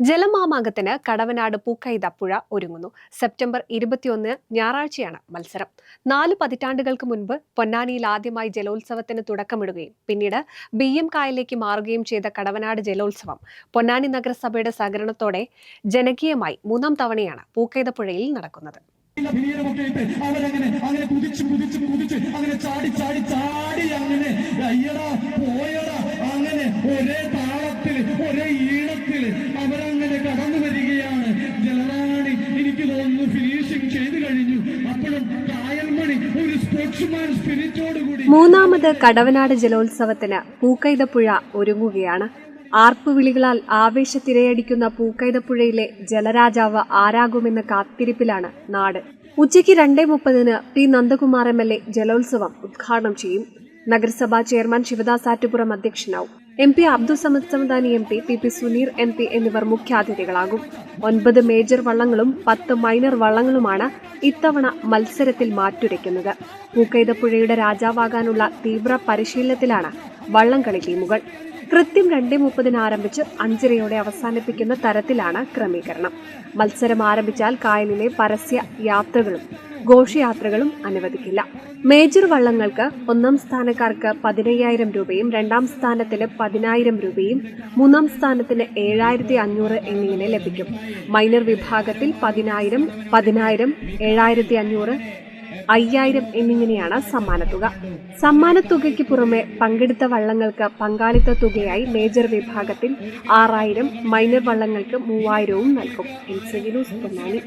ജലമാമാങ്കത്തിന് കടവനാട് പൂക്കൈതപ്പുഴ ഒരുങ്ങുന്നു. സെപ്റ്റംബർ ഇരുപത്തിയൊന്ന് ഞായറാഴ്ചയാണ് മത്സരം. നാല് പതിറ്റാണ്ടുകൾക്ക് മുൻപ് പൊന്നാനിയിൽ ആദ്യമായി ജലോത്സവത്തിന് തുടക്കമിടുകയും പിന്നീട് ബി എം കായലിലേക്ക് മാറുകയും ചെയ്ത കടവനാട് ജലോത്സവം പൊന്നാനി നഗരസഭയുടെ സഹകരണത്തോടെ ജനകീയമായി മൂന്നാം തവണയാണ് നടക്കുന്നത്. അയ്യടാ പോയടാ അങ്ങനെ ഒരേ താളത്തിൽ ഒരേ ഈണത്തിൽ അവരങ്ങനെ കടന്നു വരികയാണ്. ജലറാണി എനിക്ക് തോന്നുന്നു ഫിനിഷിംഗ് ചെയ്തു കഴിഞ്ഞു. അപ്പോഴും കായൽമണി ഒരു സ്പോർട്സ്മാൻ സ്പിരിറ്റോടുകൂടി മൂന്നാമത് കടവനാട് ജലോത്സവത്തിന് പൂക്കൈതപ്പുഴ ഒരുങ്ങുകയാണ്. ആർപ്പുവിളികളാൽ ആവേശത്തിരയടിക്കുന്ന പൂക്കൈതപ്പുഴയിലെ ജലരാജാവ് ആരാകുമെന്ന കാത്തിരിപ്പിലാണ് നാട്. ഉച്ചയ്ക്ക് രണ്ടേ മുപ്പതിന് P. Nandakumar M. L. A. ജലോത്സവം ഉദ്ഘാടനം ചെയ്യും. നഗരസഭാ chairman Sivadas Attupuram അധ്യക്ഷനാവും. M P Abdul Samad Samadani M P P P Suneer M P എന്നിവർ മുഖ്യാതിഥികളാകും. ഒൻപത് മേജർ വള്ളങ്ങളും പത്ത് മൈനർ വള്ളങ്ങളുമാണ് ഇത്തവണ മത്സരത്തിൽ മാറ്റുരയ്ക്കുന്നത്. പൂക്കൈതപ്പുഴയുടെ രാജാവാകാനുള്ള തീവ്ര പരിശീലനത്തിലാണ് വള്ളംകളി ടീമുകൾ. കൃത്യം രണ്ടേ മുപ്പതിന് ആരംഭിച്ച് അഞ്ചരയോടെ അവസാനിപ്പിക്കുന്ന തരത്തിലാണ് ക്രമീകരണം. മത്സരം ആരംഭിച്ചാൽ കായലിലെ പരസ്യ യാത്രകളും ഘോഷയാത്രകളും അനുവദിക്കില്ല. മേജർ വള്ളങ്ങൾക്ക് ഒന്നാം സ്ഥാനക്കാർക്ക് പതിനയ്യായിരം രൂപയും രണ്ടാം സ്ഥാനത്തിന് പതിനായിരം രൂപയും മൂന്നാം സ്ഥാനത്തിന് ഏഴായിരത്തി അഞ്ഞൂറ് എന്നിങ്ങനെ ലഭിക്കും. മൈനർ വിഭാഗത്തിൽ പതിനായിരം പതിനായിരം ഏഴായിരത്തി അഞ്ഞൂറ് അയ്യായിരം എന്നിങ്ങനെയാണ് സമ്മാനത്തുക സമ്മാനത്തുകയ്ക്ക് പുറമെ പങ്കെടുത്ത വള്ളങ്ങൾക്ക് പങ്കാളിത്ത തുകയായി മേജർ വിഭാഗത്തിൽ ആറായിരം മൈനർ വള്ളങ്ങൾക്ക് മൂവായിരവും നൽകും. N C news Ponnani.